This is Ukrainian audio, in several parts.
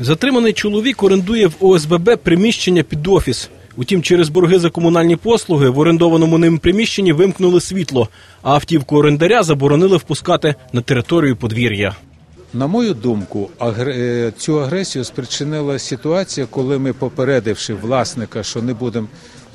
Затриманий чоловік орендує в ОСББ приміщення під офіс. Утім, через борги за комунальні послуги в орендованому ним приміщенні вимкнули світло, а автівку орендаря заборонили впускати на територію подвір'я. На мою думку, е, цю агресію спричинила ситуація, коли ми, попередивши власника, що не будемо,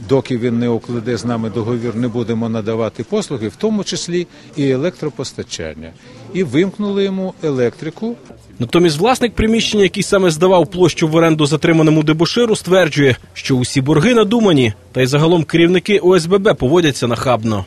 доки він не укладе з нами договір, не будемо надавати послуги, в тому числі і електропостачання, і вимкнули йому електрику. Натомість власник приміщення, який саме здавав площу в оренду затриманому дебоширу, стверджує, що усі борги надумані, та й загалом керівники ОСББ поводяться нахабно.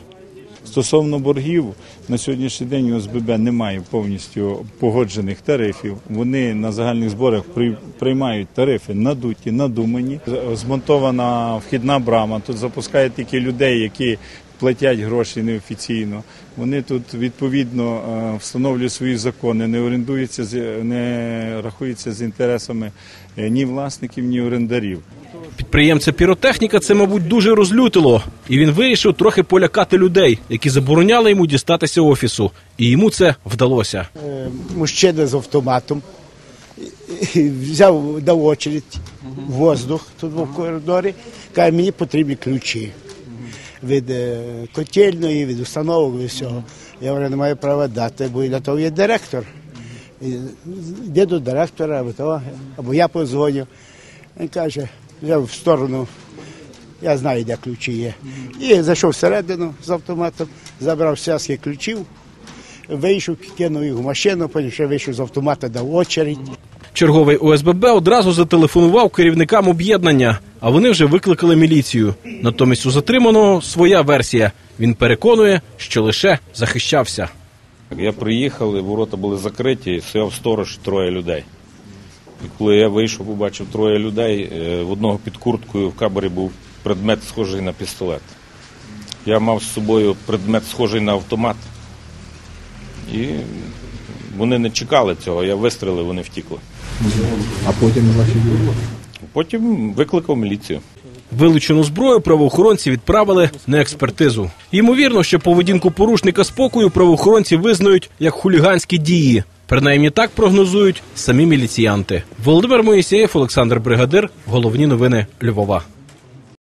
Стосовно боргів, на сьогоднішній день ОСББ немає повністю погоджених тарифів. Вони на загальних зборах при- приймають тарифи надуті, надумані. Змонтована вхідна брама. Тут запускають тільки людей, які платять гроші неофіційно. Вони тут відповідно е, встановлюють свої закони, не орендуються, не рахуються з інтересами е, ні власників, ні орендарів. Підприємця піротехніка це, мабуть, дуже розлютило, і він вирішив трохи полякати людей, які забороняли йому дістатися офісу. І йому це вдалося. мужчина з автоматом взяв дав очередь воздух тут в коридорі, каже, мені потрібні ключі від е, котельної, від установок, від всього. Я говорю, не маю права дати, бо для того є директор. Йде до директора, або, того, або я позвоню. Він каже, взяв в сторону, я знаю, де ключі є. І зайшов всередину з автоматом, забрав зв'язки ключів, вийшов, кинув їх в машину, потім ще вийшов з автомата, дав очередь. Черговий ОСББ одразу зателефонував керівникам об'єднання, а вони вже викликали міліцію. Натомість у затриманого своя версія. Він переконує, що лише захищався. Я приїхав, і ворота були закриті, стояв сторож троє людей. І коли я вийшов, побачив троє людей, е, в одного під курткою в кабарі був предмет, схожий на пістолет. Я мав з собою предмет, схожий на автомат. І вони не чекали цього, я вистрілив, вони втікли. А потім ваші Потім викликав міліцію. Вилучену зброю правоохоронці відправили на експертизу. Ймовірно, що поведінку порушника спокою правоохоронці визнають як хуліганські дії. Принаймні так прогнозують самі міліціянти. Володимир Моїсеєв, Олександр Бригадир. Головні новини Львова.